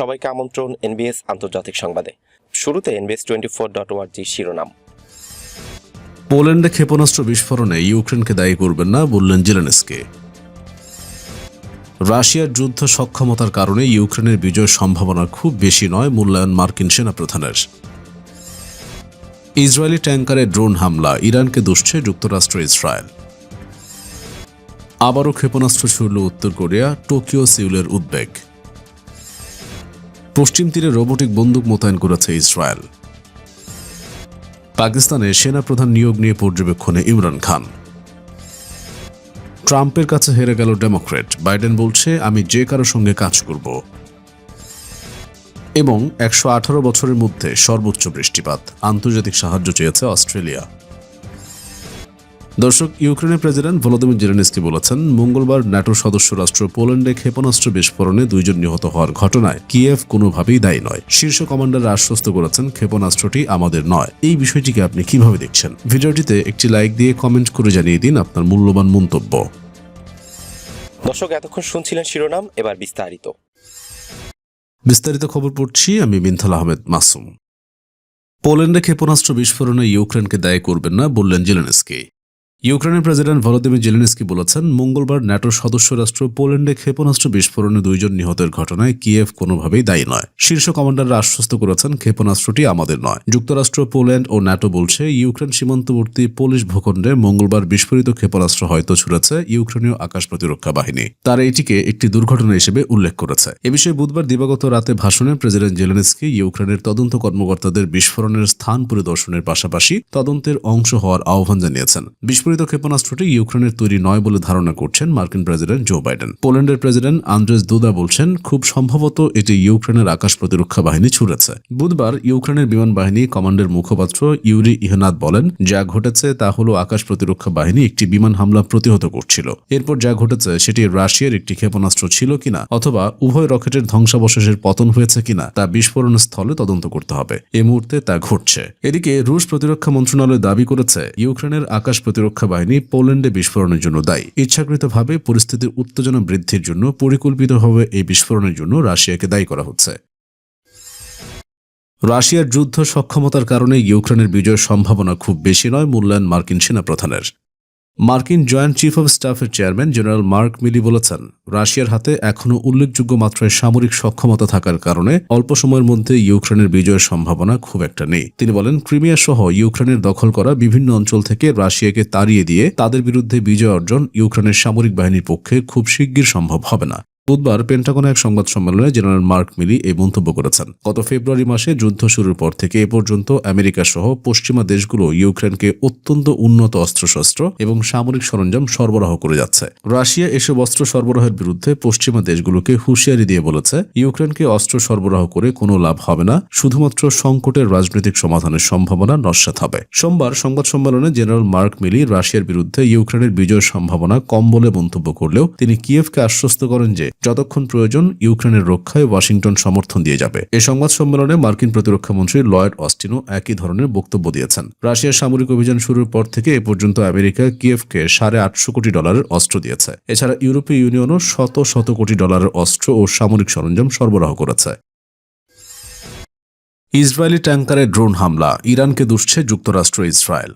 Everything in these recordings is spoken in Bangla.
সবাইকে আমন্ত্রণ এনবিএস আন্তর্জাতিক সংবাদে। শুরুতে এনবিএস টোয়েন্টি ফোর ডট ওয়ার্জি শিরোনাম। পোল্যান্ডে ক্ষেপণাস্ত্র বিস্ফোরণে ইউক্রেনকে দায়ী করবেন না, বললেন জেলেনস্কি। রাশিয়ার যুদ্ধ সক্ষমতার কারণে ইউক্রেনের বিজয়ের সম্ভাবনা খুব বেশি নয়, মূল্যায়ন মার্কিন সেনাপ্রধানের। ইসরায়েলি ট্যাঙ্কারে ড্রোন হামলা, ইরানকে দুষছে যুক্তরাষ্ট্র ইসরায়েল। আবারও ক্ষেপণাস্ত্র ছুড়ল উত্তর কোরিয়া, টোকিও সিউলের উদ্বেগ। পশ্চিম তীরে রোবোটিক বন্দুক মোতায়েন করেছে ইসরায়েল। পাকিস্তানে সেনাপ্রধান নিয়োগ নিয়ে পর্যবেক্ষণে ইমরান খান। ট্রাম্পের কাছে হেরে গেল ডেমোক্রেট। বাইডেন বলছে, আমি যে কারও সঙ্গে কাজ করব। এবং একশো আঠারো বছরের মধ্যে সর্বোচ্চ বৃষ্টিপাত। আন্তর্জাতিক সাহায্য চেয়েছে অস্ট্রেলিয়া। দর্শক ইউক্রেনের প্রেসিডেন্ট ভলোদিমির জেলেনস্কি বলেছেন মঙ্গলবার ন্যাটো সদস্য রাষ্ট্র পোল্যান্ডে ক্ষেপণাস্ত্র বিস্ফোরণে দুইজন নিহত হওয়ার ঘটনায় কিয়েভ কোনোভাবেই দায়ী নয়। শীর্ষ কমান্ডার আশ্বস্ত করেছেন ক্ষেপণাস্ত্রটি আমাদের নয়। এই বিষয়টিকে আপনি কীভাবে দেখছেন? ভিডিওটিতে একটি লাইক দিয়ে কমেন্ট করে জানিয়ে দিন আপনার মূল্যবান মন্তব্য। দর্শক এতক্ষণ শুনছিলেন শিরোনাম এবার বিস্তারিত। বিস্তারিত খবর পড়ছি আমি মিনথাল আহমেদ মাসুম। পোল্যান্ডে ক্ষেপণাস্ত্র বিস্ফোরণে ইউক্রেনকে দায়ী করবেন না বললেন জেলেনস্কি। ইউক্রেনের প্রেসিডেন্ট ভলোদিমির জেলেনস্কি বলেছেন, মঙ্গলবার ন্যাটোর সদস্য রাষ্ট্র পোল্যান্ডে ক্ষেপণাস্ত্র বিস্ফোরণে দুইজন নিহতের ঘটনায় কিয়েভ কোনোভাবেই দায়ী নয়। শীর্ষ কমান্ডাররা আশ্বস্ত করেছেন, ক্ষেপণাস্ত্রটি আমাদের নয়। যুক্তরাষ্ট্র, পোল্যান্ড ও ন্যাটো বলছে, ইউক্রেন সীমান্তবর্তী পোলিশ ভূখণ্ডে মঙ্গলবার বিস্ফোরিত ক্ষেপণাস্ত্র হয়তো ছুড়েছে ইউক্রেনীয় আকাশ প্রতিরক্ষা বাহিনী। তারা এটিকে একটি দুর্ঘটনা হিসেবে উল্লেখ করেছে। এ বিষয়ে বুধবার দিবাগত রাতে ভাষণে প্রেসিডেন্ট জেলেনস্কি ইউক্রেনের তদন্ত কর্মকর্তাদের বিস্ফোরণের স্থান পরিদর্শনের পাশাপাশি তদন্তের অংশ হওয়ার আহ্বান জানিয়েছেন। বিস্ফোরিত ক্ষেপণাস্ত্রটি ইউক্রেনের তৈরি নয় বলে ধারণা করছেন মার্কিন প্রেসিডেন্ট জো বাইডেন। পোল্যান্ডের প্রেসিডেন্ট আন্দ্রেস দুদা বলছেন, খুব সম্ভবত এটি ইউক্রেনের আকাশ প্রতিরক্ষা বাহিনী ছুড়েছে। বুধবার ইউক্রেনের বিমান বাহিনী কমান্ডের মুখপাত্র ইউরি ইহনাদ বলেন, যা ঘটেছে তা হল আকাশ প্রতিরক্ষা বাহিনী একটি বিমান হামলা প্রতিহত করছিল। এরপর যা ঘটেছে সেটি রাশিয়ার একটি ক্ষেপণাস্ত্র ছিল কিনা অথবা উভয় রকেটের ধ্বংসাবশেষের পতন হয়েছে কিনা তা বিস্ফোরণ স্থলে তদন্ত করতে হবে। এ মুহূর্তে তা ঘটছে। এদিকে রুশ প্রতিরক্ষা মন্ত্রণালয় দাবি করেছে, ইউক্রেনের আকাশ প্রতিরক্ষা বাহিনী পোল্যান্ডে বিস্ফোরণের জন্য দায়ী। ইচ্ছাকৃতভাবে পরিস্থিতির উত্তেজনা বৃদ্ধির জন্য পরিকল্পিতভাবে এই বিস্ফোরণের জন্য রাশিয়াকে দায়ী করা হচ্ছে। রাশিয়ার যুদ্ধ সক্ষমতার কারণে ইউক্রেনের বিজয়ের সম্ভাবনা খুব বেশি নয়, মূল্যায়ন মার্কিন সেনাপ্রধানের। মার্কিন জয়েন্ট চিফ অব স্টাফের চেয়ারম্যান জেনারেল মার্ক মিলি বলেছেন, রাশিয়ার হাতে এখনও উল্লেখযোগ্য মাত্রায় সামরিক সক্ষমতা থাকার কারণে অল্প সময়ের মধ্যে ইউক্রেনের বিজয়ের সম্ভাবনা খুব একটা নেই। তিনি বলেন, ক্রিমিয়া সহ ইউক্রেনের দখল করা বিভিন্ন অঞ্চল থেকে রাশিয়াকে তাড়িয়ে দিয়ে তাদের বিরুদ্ধে বিজয় অর্জন ইউক্রেনের সামরিক বাহিনীর পক্ষে খুব শিগগির সম্ভব হবে না। বুধবার পেন্টাগনে এক সংবাদ সম্মেলনে জেনারেল মার্ক মিলি এই মন্তব্য করেছেন। গত ফেব্রুয়ারি মাসে যুদ্ধ শুরুর পর থেকে এ পর্যন্ত আমেরিকা সহ পশ্চিমা দেশগুলো ইউক্রেনকে অত্যন্ত উন্নত অস্ত্রশস্ত্র এবং সামরিক সরঞ্জাম সরবরাহ করে যাচ্ছে। রাশিয়া এসব অস্ত্র সরবরাহের বিরুদ্ধে পশ্চিমা দেশগুলোকে হুঁশিয়ারি দিয়ে বলেছে, ইউক্রেনকে অস্ত্র সরবরাহ করে কোনো লাভ হবে না, শুধুমাত্র সংকটের রাজনৈতিক সমাধানের সম্ভাবনা নস্যাৎ হবে। সোমবার সংবাদ সম্মেলনে জেনারেল মার্ক মিলি রাশিয়ার বিরুদ্ধে ইউক্রেনের বিজয়ের সম্ভাবনা কম বলে মন্তব্য করলেও তিনি কিয়েভকে আশ্বস্ত করেন যে যতক্ষণ প্রয়োজন ইউক্রেনের রক্ষায় ওয়াশিংটন সমর্থন দিয়ে যাবে। এ সংবাদ সম্মেলনে মার্কিন প্রতিরক্ষা মন্ত্রী লয়েড অস্টিনও একই ধরনের বক্তব্য দিয়েছেন। রাশিয়ার সামরিক অভিযান শুরুর পর থেকে এ পর্যন্ত আমেরিকা কিয়েভকে সাড়ে আটশো কোটি ডলারের অস্ত্র দিয়েছে। এছাড়া ইউরোপীয় ইউনিয়নও শত শত কোটি ডলারের অস্ত্র ও সামরিক সরঞ্জাম সরবরাহ করেছে। ইসরায়েলি ট্যাঙ্কারে ড্রোন হামলা, ইরানকে দুষছে যুক্তরাষ্ট্র, ইসরায়েল।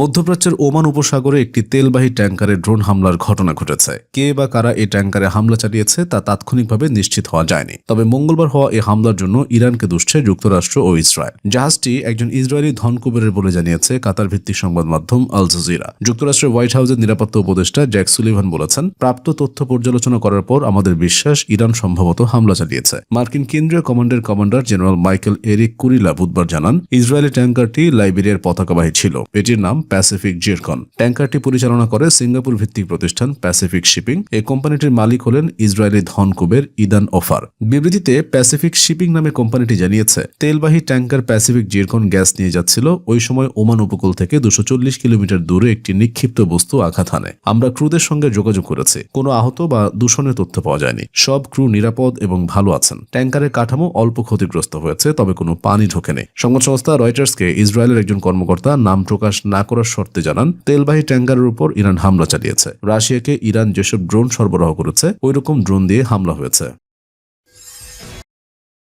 মধ্যপ্রাচ্যের ওমান উপসাগরে একটি তেলবাহী ট্যাঙ্কারে ড্রোন হামলার ঘটনা ঘটেছে। কে বা কারা এই ট্যাঙ্কারে হামলা চালিয়েছে তা তাৎক্ষণিকভাবে নিশ্চিত হওয়া যায়নি। তবে মঙ্গলবার হওয়া এই হামলার জন্য ইরানকে দুষছে যুক্তরাষ্ট্র ও ইসরায়েল। জাহাজটি একজন ইসরায়েলি ধনকুবেরের বলে জানিয়েছে কাতার ভিত্তিক সংবাদ মাধ্যম আল জাজিরা। যুক্তরাষ্ট্রের হোয়াইট হাউসের নিরাপত্তা উপদেষ্টা জ্যাক সুলিভান বলেছেন, প্রাপ্ত তথ্য পর্যালোচনা করার পর আমাদের বিশ্বাস ইরান সম্ভবত হামলা চালিয়েছে। মার্কিন কেন্দ্রীয় কমান্ডের commander general Michael Erik Kurilla বুধবার জানান, ইসরায়েলি ট্যাঙ্কারটি লাইবেরিয়ার পতাকাবাহী ছিল। এটির নাম প্যাসিফিক জিরকন। ট্যাঙ্কারটি পরিচালনা করে সিঙ্গাপুর ভিত্তিক প্রতিষ্ঠান প্যাসিফিক শিপিং। এই কোম্পানিটির মালিক হলেন ইসরায়েলি ধনকুবের ইদান অফার বিবৃতিতে প্যাসিফিক শিপিং নামে কোম্পানিটি জানিয়েছে, তেলবাহী ট্যাঙ্কার প্যাসিফিক জিরকন গ্যাস নিয়ে যাচ্ছিল ওই সময় ওমান উপকূল থেকে দুশো কিলোমিটার দূরে একটি নিক্ষিপ্ত বস্তু আঘাত হানে। আমরা ক্রুদের সঙ্গে যোগাযোগ করেছি। কোনো আহত বা দূষণের তথ্য পাওয়া যায়নি। সব ক্রু নিরাপদ এবং ভালো আছেন। ট্যাঙ্কারের কাঠামো অল্প ক্ষতিগ্রস্ত হয়েছে, তবে কোনো পানি ঢোকেনি। সংবাদ সংস্থা রয়টার্সকে ইসরায়েলের একজন কর্মকর্তা নাম প্রকাশ না করার শর্তে জানান, তেলবাহী ট্যাঙ্কারের উপর ইরান হামলা চালিয়েছে। রাশিয়াকে ইরান যেসব ড্রোন সরবরাহ করেছে, ওইরকম ড্রোন দিয়ে হামলা হয়েছে।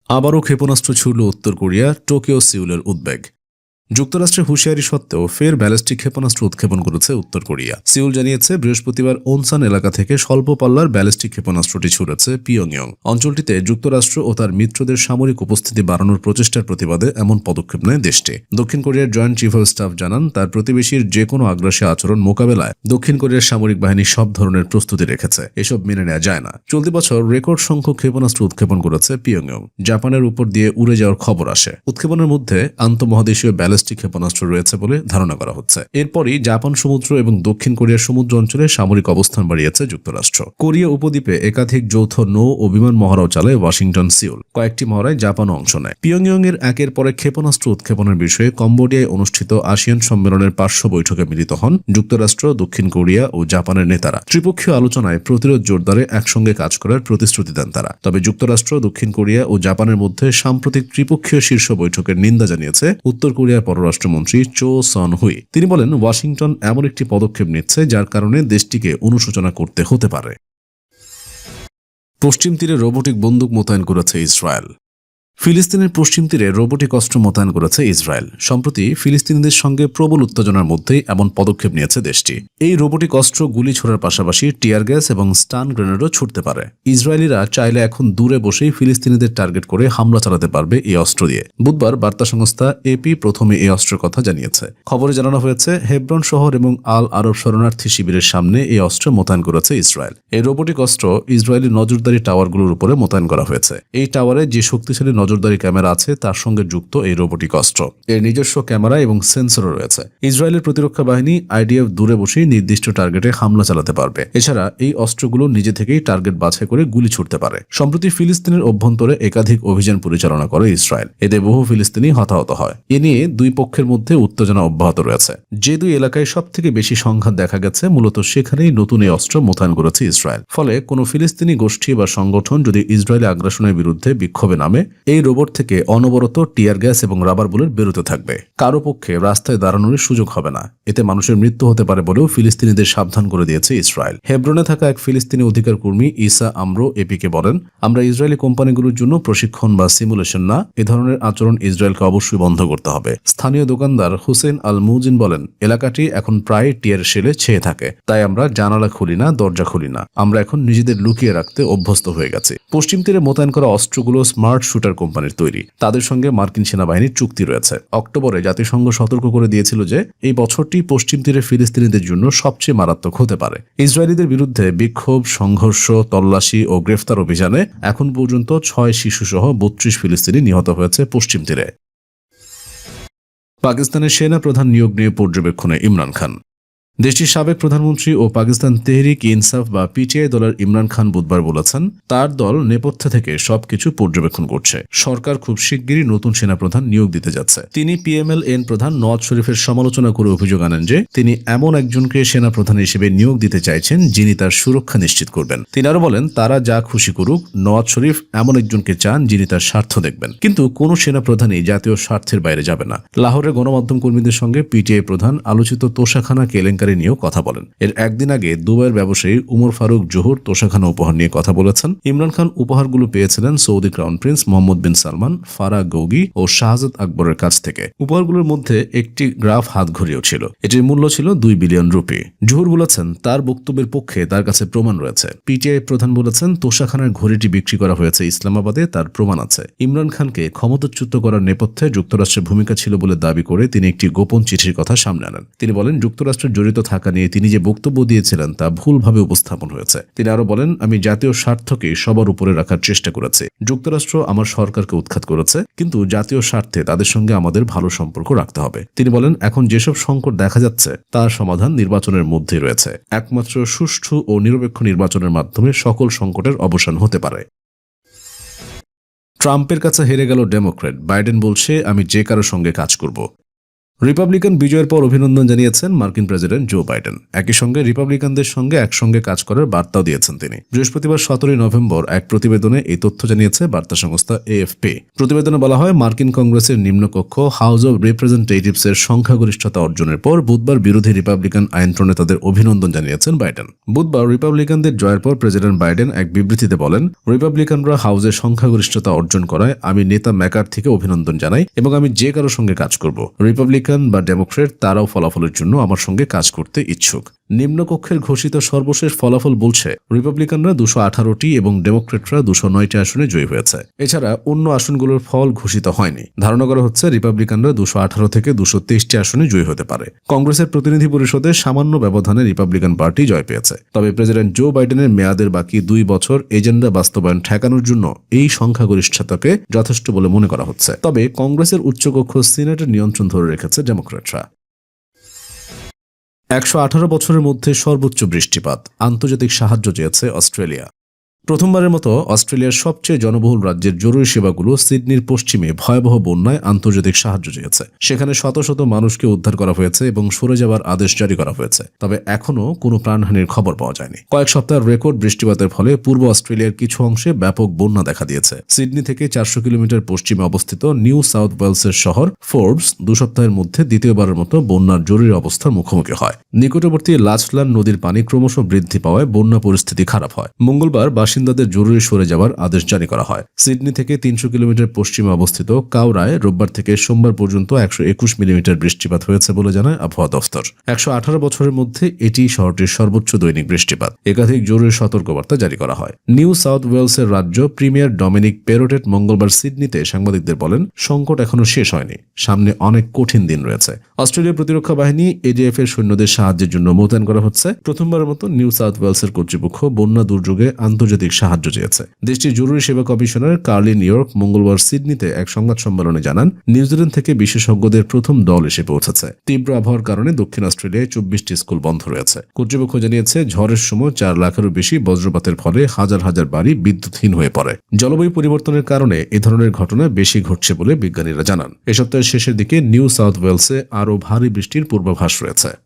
আবারও ক্ষেপণাস্ত্র ছুড়ল উত্তর কোরিয়া, টোকিও সিউলের উদ্বেগ। যুক্তরাষ্ট্রের হুঁশিয়ারি সত্ত্বেও ফের ব্যালিস্টিক ক্ষেপণাস্ত্র উৎক্ষেপণ করেছে উত্তর কোরিয়া। সিউল জানিয়েছে, বৃহস্পতিবার ওনসান এলাকা থেকে স্বল্প পাল্লার ব্যালিস্টিক ক্ষেপণাস্ত্রটি ছুড়েছে পিয়ংইয়ং। অঞ্চলটিতে যুক্তরাষ্ট্র ও তার মিত্রদের সামরিক উপস্থিতি বাড়ানোর প্রচেষ্টার প্রতিবাদে এমন পদক্ষেপ নেয় দেশটি। দক্ষিণ কোরিয়ার জয়েন্ট চিফ অব স্টাফ জানান, তার প্রতিবেশীর যে কোনো আগ্রাসী আচরণ মোকাবেলায় দক্ষিণ কোরিয়ার সামরিক বাহিনী সব ধরনের প্রস্তুতি রেখেছে। এসব মেনে নেওয়া যায় না। চলতি বছর রেকর্ড সংখ্যক ক্ষেপণাস্ত্র উৎক্ষেপণ করেছে পিয়ংইয়ং। জাপানের উপর দিয়ে উড়ে যাওয়ার খবর আসে। উৎক্ষেপণের মধ্যে আন্তঃমহাদেশীয় ব্যালিস্টিক ক্ষেপণাস্ত্র রয়েছে বলে ধারণা করা হচ্ছে। এরপরই জাপান সমুদ্র এবং দক্ষিণ কোরিয়ার সমুদ্র অঞ্চলে সামরিক অবস্থান বাড়িয়েছে যুক্তরাষ্ট্র। কোরিয়া উপদ্বীপে একাধিক যৌথ নৌ ও বিমান মহড়াও চালায় ওয়াশিংটন সিউল। কয়েকটি মহড়ায় জাপানও অংশ নেয়। পিয়ংইয়ং এর একের পরে ক্ষেপণাস্ত্র উৎক্ষেপণের বিষয়ে কম্বোডিয়ায় অনুষ্ঠিত আসিয়ান সম্মেলনের পার্শ্ব বৈঠকে মিলিত হন যুক্তরাষ্ট্র, দক্ষিণ কোরিয়া ও জাপানের নেতারা। ত্রিপক্ষীয় আলোচনায় প্রতিরোধ জোরদারে একসঙ্গে কাজ করার প্রতিশ্রুতি দেন তারা। তবে যুক্তরাষ্ট্র, দক্ষিণ কোরিয়া ও জাপানের মধ্যে সাম্প্রতিক ত্রিপক্ষীয় শীর্ষ বৈঠকের নিন্দা জানিয়েছে উত্তর কোরিয়ার পররাষ্ট্রমন্ত্রী চো সন হুই। তিনি বলেন, ওয়াশিংটন এমন একটি পদক্ষেপ নিচ্ছে যার কারণে দেশটিকে অনুশোচনা করতে হতে পারে। পশ্চিম তীরে রোবোটিক বন্দুক মোতায়েন করেছে ইসরায়েল। ফিলিস্তিনের পশ্চিম তীরে রোবোটিক অস্ত্র মোতায়েন করেছে ইসরায়েল। সম্প্রতি ফিলিস্তিনিদের সঙ্গে প্রবল উত্তেজনার মধ্যেই এমন পদক্ষেপ নিয়েছে দেশটি। এই রোবোটিক অস্ত্র গুলি ছোড়ার পাশাপাশি টিয়ার গ্যাস এবং স্টান গ্রেনেডও ছুটতে পারে। ইসরায়েলিরা চাইলে এখন দূরে বসেই ফিলিস্তিনিদের টার্গেট করে হামলা চালাতে পারবে এই অস্ত্র দিয়ে। বুধবার বার্তা সংস্থা এপি প্রথমে এই অস্ত্রের কথা জানিয়েছে। খবরে জানানো হয়েছে, হেব্রন শহর এবং আল আরব শরণার্থী শিবিরের সামনে এই অস্ত্র মোতায়েন করেছে ইসরায়েল। এই রোবোটিক অস্ত্র ইসরায়েলি নজরদারি টাওয়ারগুলোর উপরে মোতায়েন করা হয়েছে। এই টাওয়ারে যে শক্তিশালী নজরদারি ক্যামেরা আছে, তার সঙ্গে যুক্ত এই রোবোটিক অস্ত্র। এর নিজস্ব ক্যামেরা এবং সেন্সরও রয়েছে। ইসরায়েলের প্রতিরক্ষা বাহিনী আইডিএফ দূরে বসেই নির্দিষ্ট টার্গেটে হামলা চালাতে পারবে। এছাড়া এই অস্ত্রগুলো নিজে থেকেই টার্গেট বাছাই করে গুলি ছুটতে পারে। সম্প্রতি ফিলিস্তিনের অভ্যন্তরে একাধিক অভিযান পরিচালনা করে ইসরায়েল। এতে বহু ফিলিস্তিনি হতাহত হয়। এ নিয়ে দুই পক্ষের মধ্যে উত্তেজনা অব্যাহত রয়েছে। যে দুই এলাকায় সব থেকে বেশি সংঘাত দেখা গেছে, মূলত সেখানেই নতুন এই অস্ত্র মোতায়েন করেছে ইসরায়েল। ফলে কোনো ফিলিস্তিনি গোষ্ঠী বা সংগঠন যদি ইসরায়েলি আগ্রাসনের বিরুদ্ধে বিক্ষোভে নামে এই রোবট থেকে অনবরত টিয়ার গ্যাস এবং রাবার বুলেট বেরোতে থাকবে। কারও পক্ষে রাস্তায় দাঁড়ানোর সুযোগ হবে না। এতে মানুষের মৃত্যু হতে পারে বলেও ফিলিস্তিনিদের সাবধান করে দিয়েছে ইসরায়েল। হেব্রনে থাকা এক ফিলিস্তিনি অধিকার কর্মী ইসা আমরো এপিকে বলেন, আমরা ইসরায়েলি কোম্পানিগুলোর জন্য প্রশিক্ষণ বা সিমুলেশন না, এ ধরনের আচরণ ইসরায়েলকে অবশ্যই বন্ধ করতে হবে। স্থানীয় দোকানদার হুসেন আল মুজিন বলেন, এলাকাটি এখন প্রায় টিয়ার শেলে ছেয়ে থাকে। তাই আমরা জানালা খুলি না, দরজা খুলি না। আমরা এখন নিজেদের লুকিয়ে রাখতে অভ্যস্ত হয়ে গেছে। পশ্চিম তীরে মোতায়েন করা অস্ত্রগুলো স্মার্ট শুটার কোম্পানির তৈরি। তাদের সঙ্গে মার্কিন সেনাবাহিনীর চুক্তি রয়েছে। অক্টোবরে জাতিসংঘ সতর্ক করে দিয়েছিল যে, এই বছরটি পশ্চিম তীরে ফিলিস্তিনিদের জন্য সবচেয়ে মারাত্মক হতে পারে। ইসরায়েলিদের বিরুদ্ধে বিক্ষোভ, সংঘর্ষ, তল্লাশি ও গ্রেফতার অভিযানে এখন পর্যন্ত ছয় শিশুসহ বত্রিশ ফিলিস্তিনি নিহত হয়েছে পশ্চিম তীরে। পাকিস্তানের সেনা প্রধান নিয়োগ নিয়ে পর্যবেক্ষণে ইমরান খান। দেশটির সাবেক প্রধানমন্ত্রী ও পাকিস্তান তেহরিক, ইনসাফ বা পিটিআই দলের ইমরান খান বুধবার বলেছেন, তার দল নেপথ্যে থেকে সবকিছু পর্যবেক্ষণ করছে। সরকার খুব শিগগিরই নতুন সেনাপ্রধান নিয়োগ দিতে যাচ্ছে। তিনি পিএমএল এন প্রধান নওয়াজ শরীফের সমালোচনা করে অভিযোগ আনেন যে, তিনি এমন একজনকে সেনাপ্রধান হিসেবে নিয়োগ দিতে চাইছেন যিনি তার সুরক্ষা নিশ্চিত করবেন। তিনি আরও বলেন, তারা যা খুশি করুক, নওয়াজ শরীফ এমন একজনকে চান যিনি তার স্বার্থ দেখবেন। কিন্তু কোন সেনাপ্রধানই জাতীয় স্বার্থের বাইরে যাবে না। লাহোরের গণমাধ্যম কর্মীদের সঙ্গে পিটিআই প্রধান আলোচিত তোষাখানা কেলেঙ্কারি নিয়েও কথা বলেন। এর একদিন আগে দুবাইয়ের ব্যবসায়ী উমর ফারুক জোহর তোষাখানা উপহার নিয়ে কথা বলেছেন। ইমরান খান উপহারগুলো পেয়েছিলেন Saudi crown prince Mohammed bin Salman Farah Gogi ও শাহজাদ আকবরের কাছ থেকে। উপহারগুলোর মধ্যে একটি গ্রাফ হাত ঘড়িও ছিল। এটির মূল্য ছিল দুই বিলিয়ন রুপি। জোহর বলেছেন, তার বক্তব্যের পক্ষে তার কাছে প্রমাণ রয়েছে। পিটিআই প্রধান বলেছেন, তোষাখানার ঘড়িটি বিক্রি করা হয়েছে ইসলামাবাদে, তার প্রমাণ আছে। ইমরান খানকে ক্ষমতাচ্যুত করার নেপথ্যে যুক্তরাষ্ট্রের ভূমিকা ছিল বলে দাবি করে তিনি একটি গোপন চিঠির কথা সামনে আনেন। তিনি বলেন, যুক্তরাষ্ট্রের জড়িত থাকা নিয়ে তিনি যে বক্তব্য দিয়েছিলেন তা ভুলভাবে উপস্থাপন হয়েছে। তিনি আরও বলেন, আমি জাতীয় স্বার্থকে সবার উপরে রাখার চেষ্টা করেছি। যুক্তরাষ্ট্র আমার সরকারকে উৎখাত করেছে, কিন্তু জাতীয় স্বার্থে তাদের সঙ্গে আমাদের ভালো সম্পর্ক রাখতে হবে। তিনি বলেন, এখন যেসব সংকট দেখা যাচ্ছে, তার সমাধান নির্বাচনের মধ্যেই রয়েছে। একমাত্র সুষ্ঠু ও নিরপেক্ষ নির্বাচনের মাধ্যমে সকল সংকটের অবসান হতে পারে। ট্রাম্পের কাছে হেরে গেল ডেমোক্র্যাট। বাইডেন বলছে, আমি যে কারও সঙ্গে কাজ করব। রিপাবলিকান বিজয়ের পর অভিনন্দন জানিয়েছেন মার্কিন প্রেসিডেন্ট জো বাইডেন। একই সঙ্গে রিপাবলিকানদের সঙ্গে একসঙ্গে কাজ করার বার্তাও দিয়েছেন তিনি। বৃহস্পতিবার সতেরোই নভেম্বর এক প্রতিবেদনে এই তথ্য জানিয়েছে বার্তা সংস্থা এএফপি। প্রতিবেদনে বলা হয়, মার্কিন কংগ্রেসের নিম্নকক্ষ হাউস অব রিপ্রেজেন্টেটিভস এর সংখ্যাগরিষ্ঠতা অর্জনের পর বুধবার বিরোধী রিপাবলিকান আইন প্রণেতাদের অভিনন্দন জানিয়েছেন বাইডেন। বুধবার রিপাবলিকানদের জয়ের পর প্রেসিডেন্ট বাইডেন এক বিবৃতিতে বলেন, রিপাবলিকানরা হাউসের সংখ্যাগরিষ্ঠতা অর্জন করায় আমি নেতা ম্যাকার থেকে অভিনন্দন জানাই এবং আমি যে কারও সঙ্গে কাজ করব। রিপাবলিকান বা ডেমোক্রেট তারাও ফলাফলের জন্য আমার সঙ্গে কাজ করতে ইচ্ছুক। নিম্নকক্ষের ঘোষিত সর্বশেষ ফলাফল বলছে রিপাবলিকানরা দুশো আঠারোটি এবং ডেমোক্রেটরা দুশো নয়টি আসনে জয়ী হয়েছে। এছাড়া অন্য আসনগুলোর ফল ঘোষিত হয়নি। ধারণা করা হচ্ছে রিপাবলিকানরা দুশো আঠারো থেকে দুশো তেইশটি আসনে জয়ী হতে পারে। কংগ্রেসের প্রতিনিধি পরিষদে সামান্য ব্যবধানে রিপাবলিকান পার্টি জয় পেয়েছে। তবে প্রেসিডেন্ট জো বাইডেনের মেয়াদের বাকি দুই বছর এজেন্ডা বাস্তবায়ন ঠেকানোর জন্য এই সংখ্যাগরিষ্ঠতাকে যথেষ্ট বলে মনে করা হচ্ছে। তবে কংগ্রেসের উচ্চকক্ষ সিনেটের নিয়ন্ত্রণ ধরে রেখেছে ডেমোক্রেটরা একশো আঠারো বছরের মধ্যে সর্বোচ্চ বৃষ্টিপাত। আন্তর্জাতিক সাহায্য চেয়েছে অস্ট্রেলিয়া। প্রথমবারের মতো অস্ট্রেলিয়ার সবচেয়ে জনবহুল রাজ্যের জরুরি সেবাগুলো সিডনির পশ্চিমে ভয়াবহ বন্যায় আন্তর্জাতিক সাহায্য চেয়েছে। সেখানে শত শত মানুষকে উদ্ধার করা হয়েছে এবং সরে যাওয়ার আদেশ জারি করা হয়েছে। তবে এখনও কোনো প্রাণহানির খবর পাওয়া যায়নি। কয়েক সপ্তাহের রেকর্ড বৃষ্টিপাতের ফলে পূর্ব অস্ট্রেলিয়ার কিছু অংশে ব্যাপক বন্যা দেখা দিয়েছে। সিডনি থেকে চারশো কিলোমিটার পশ্চিমে অবস্থিত নিউ সাউথ ওয়েলসের শহর ফোর্বস দু সপ্তাহের মধ্যে দ্বিতীয়বারের মতো বন্যার জরুরি অবস্থার মুখোমুখি হয়। নিকটবর্তী লাচলান নদীর পানি ক্রমশ বৃদ্ধি পাওয়ায় বন্যা পরিস্থিতি খারাপ হয়। মঙ্গলবার বাসিন্দাদের জরুরি সরে যাওয়ার আদেশ জারি করা হয়। সিডনি থেকে তিনশো কিলোমিটার পশ্চিমে অবস্থিত কাউরায় রোববার থেকে সোমবার পর্যন্ত একশো একুশ মিলিমিটার বৃষ্টিপাত হয়েছে বলে জানায় আবহাওয়া দফতর। একশো আঠারো বছরের মধ্যে এটি শহরটির সর্বোচ্চ দৈনিক বৃষ্টিপাত। একাধিক জরুরি সতর্কবার্তা জারি করা হয়। নিউ সাউথ ওয়েলসের রাজ্য প্রিমিয়ার ডমিনিক পেরোটেট মঙ্গলবার সিডনিতে সাংবাদিকদের বলেন, সংকট এখনও শেষ হয়নি। সামনে অনেক কঠিন দিন রয়েছে। অস্ট্রেলিয়া প্রতিরক্ষা বাহিনী এডিএফ এর সৈন্যদের সাহায্যের জন্য মোতায়েন করা হচ্ছে। প্রথমবারের মতো নিউ সাউথ ওয়েলসের কর্তৃপক্ষ বন্যা দুর্যোগে আন্তর্জাতিক সাহায্য চেয়েছে। দেশটির জরুরি সেবা কমিশনার কার্লি ইয়র্ক মঙ্গলবার সিডনিতে এক সংবাদ সম্মেলনে জানান, নিউজিল্যান্ড থেকে বিশেষজ্ঞদের প্রথম দল এসে পৌঁছেছে। তীব্র আবহাওয়ার কারণে দক্ষিণ অস্ট্রেলিয়ায় চব্বিশটি স্কুল বন্ধ রয়েছে। কর্তৃপক্ষ জানিয়েছে, ঝড়ের সময় চার লাখেরও বেশি বজ্রপাতের ফলে হাজার হাজার বাড়ি বিদ্যুৎহীন হয়ে পড়ে। জলবায়ু পরিবর্তনের কারণে এ ধরনের ঘটনা বেশি ঘটছে বলে বিজ্ঞানীরা জানান। এ সপ্তাহের শেষের দিকে নিউ সাউথ ওয়েলসে আরও ভারী বৃষ্টির পূর্বাভাস রয়েছে।